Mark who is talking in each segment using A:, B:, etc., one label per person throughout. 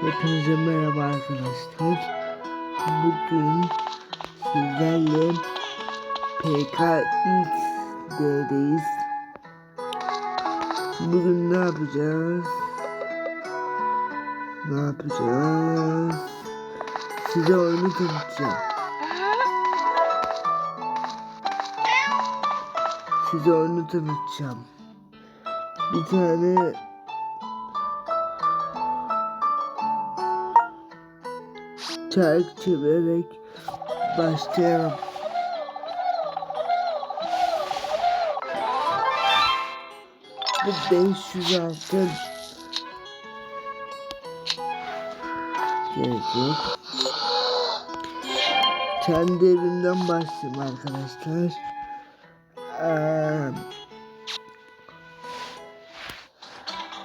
A: Hepinize merhaba arkadaşlar. Bugün sizlerle PKX'deyiz. Bugün ne yapacağız? Ne yapacağız? Size oyunu tanıtacağım. Size oyunu tanıtacağım. Bir tane çark çevirerek başlayalım. Bu 500 altın. Gerek yok. Kendi evimden başlayayım arkadaşlar. Ee,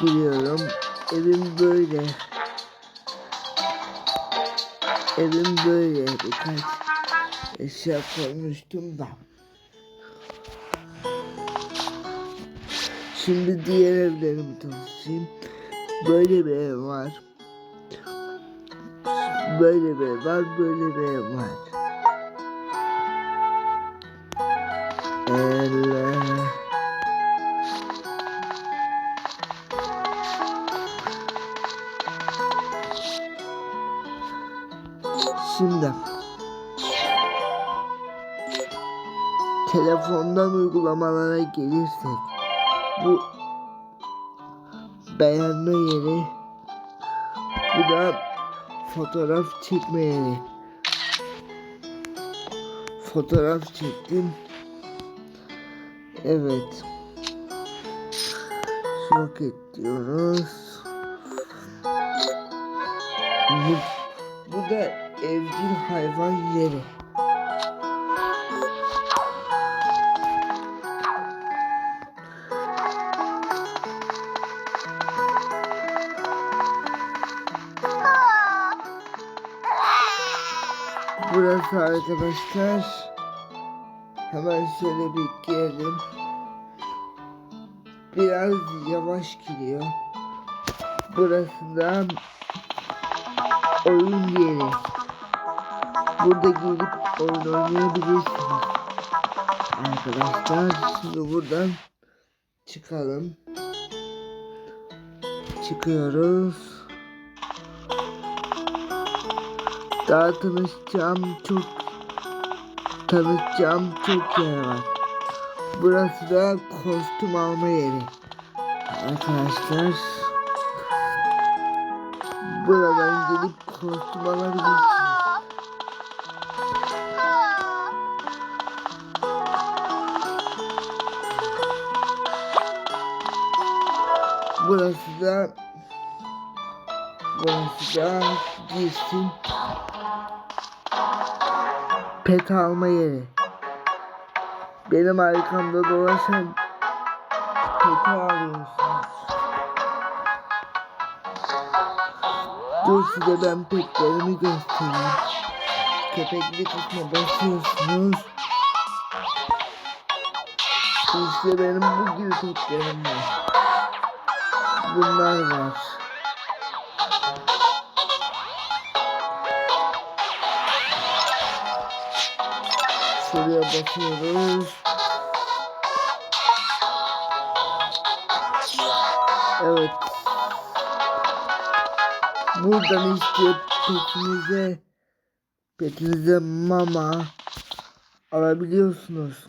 A: giriyorum. Evim böyle. Evim böyle birkaç eşya koymuştum da. Şimdi diğer evlerimi tanıtayım. Böyle bir ev var. Böyle bir ev var, böyle bir ev var. Elle. Şimdi telefondan uygulamalara gelirsek bu beğenme yeri bu da fotoğraf çekme yeri. Fotoğraf çektim. Evet. Soket diyoruz bu, bu da evcil hayvan yeri Burası arkadaşlar. Hemen şöyle bir girelim. Biraz yavaş giriyor. Burası da oyun yeri. Burada gelip oyun oynayabilirsiniz. Arkadaşlar şimdi buradan çıkalım. Çıkıyoruz. Daha tanışacağım çok tanışacağım çok yer var. Burası da kostüm alma yeri. Arkadaşlar buradan gelip kostüm alabilirsiniz. Burası da burası da girsin pet alma yeri. Benim arkamda dolaşan peti alıyorsunuz. Dur size ben petlerimi göstereyim. Köpekli kısmına basıyorsunuz. İşte benim bu gibi petlerim var. Bunlar var. Şuraya basıyoruz. Evet. Buradan işte petinize petinize mama alabiliyorsunuz.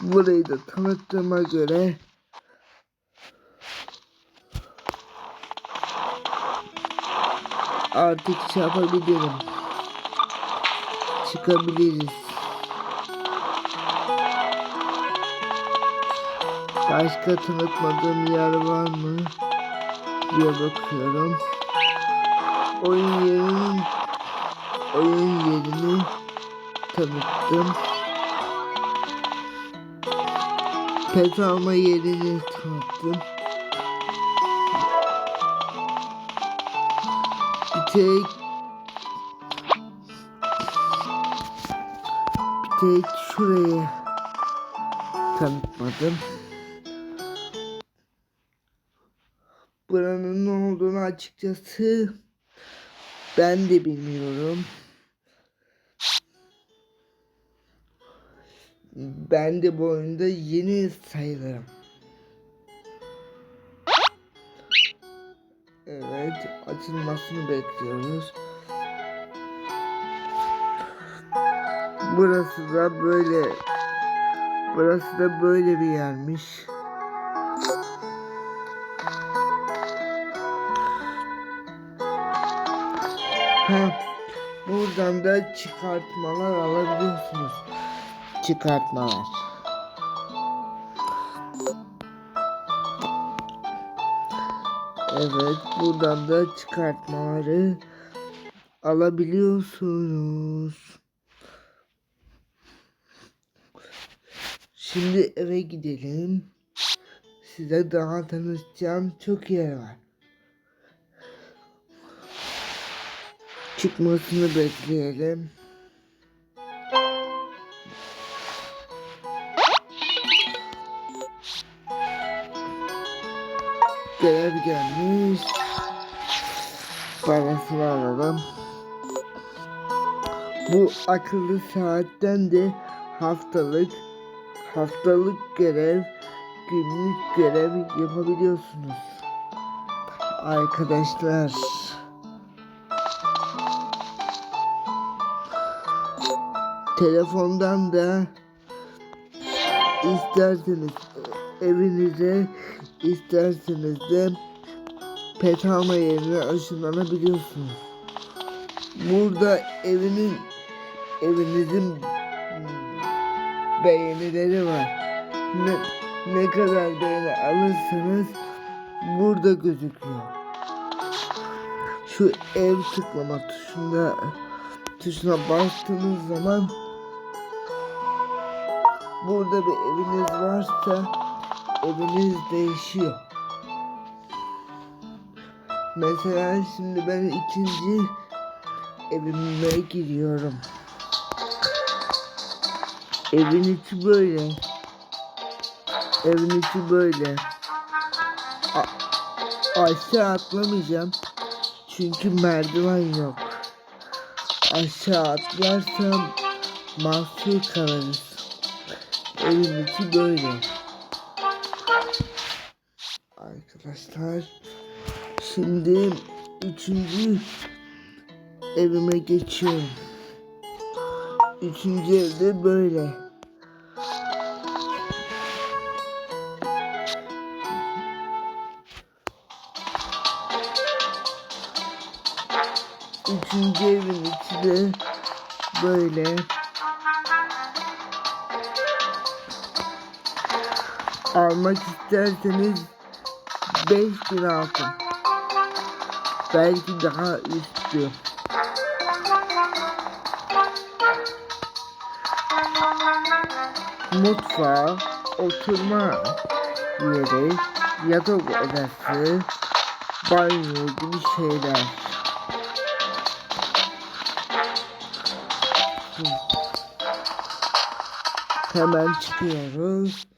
A: Burayı da tanıttığıma göre artık şey yapabilirim çıkabiliriz. Başka tanıtmadığım yer var mı? diye bakıyorum. Oyun yerinin oyun yerini tanıttım. Pet alma yerini tanıttım. Bir tek tek şurayı tanıtmadım. Buranın ne olduğunu açıkçası ben de bilmiyorum. Ben de bu oyunda yeni sayılırım. Evet, açılmasını bekliyoruz. Burası da böyle Burası da böyle bir yermiş. Ha, buradan da çıkartmalar alabiliyorsunuz. Çıkartmalar. Evet, buradan da çıkartmaları alabiliyorsunuz. Şimdi eve gidelim. Size daha tanışacağım çok yer var. Çıkmasını bekleyelim. Görev gelmiş. Parasını alalım. Bu akıllı saatten de haftalık haftalık görev, günlük görev yapabiliyorsunuz. Arkadaşlar. Telefondan da isterseniz evinize isterseniz de pet alma yerine ışınlanabiliyorsunuz. Burada evinin evinizin beğenileri var. Ne, ne kadar beğeni alırsanız burada gözüküyor. Şu ev tıklama tuşuna tuşuna bastığınız zaman burada bir eviniz varsa eviniz değişiyor. Mesela şimdi ben ikinci evime giriyorum. Evin içi böyle. Evin içi böyle. A aşağı atlamayacağım. Çünkü merdiven yok. Aşağı atlarsam mahsur kalırız. Evin içi böyle. Arkadaşlar şimdi üçüncü evime geçiyorum. Üçüncü evde böyle. Üçüncü evin içi de böyle. Almak isterseniz 5000 altın. Belki daha üstü. Mutfağı, oturma yeri, yatak odası, banyo gibi şeyler. Hemen çıkıyoruz.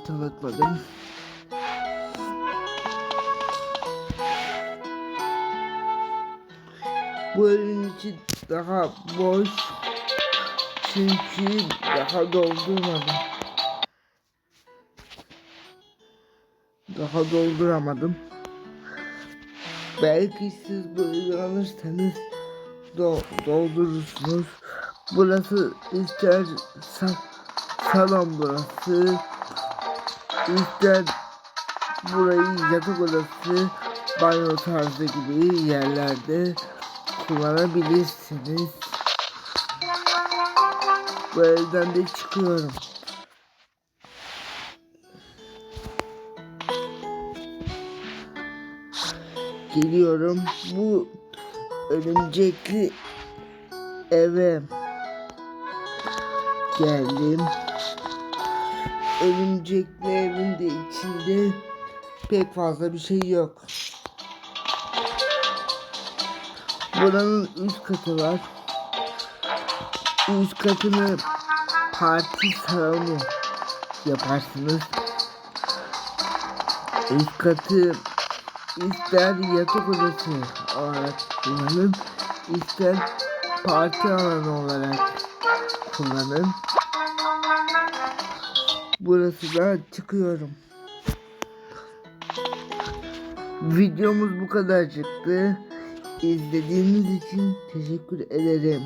A: Evi tanıtmadım. Bu evin içi daha boş. Çünkü daha doldurmadım. Daha dolduramadım. Belki siz bu evi alırsanız do doldurursunuz. Burası ister sa salon burası. İster burayı yatak odası, banyo tarzı gibi yerlerde kullanabilirsiniz. Bu evden de çıkıyorum. Geliyorum. Bu örümcekli eve geldim. Örümcekli evin de içinde pek fazla bir şey yok. Buranın üst katı var. üst katını parti salonu yaparsınız. Üst katı ister yatak odası olarak kullanın, ister parti alanı olarak kullanın. Burası da çıkıyorum. Videomuz bu kadar çıktı. İzlediğiniz için teşekkür ederim.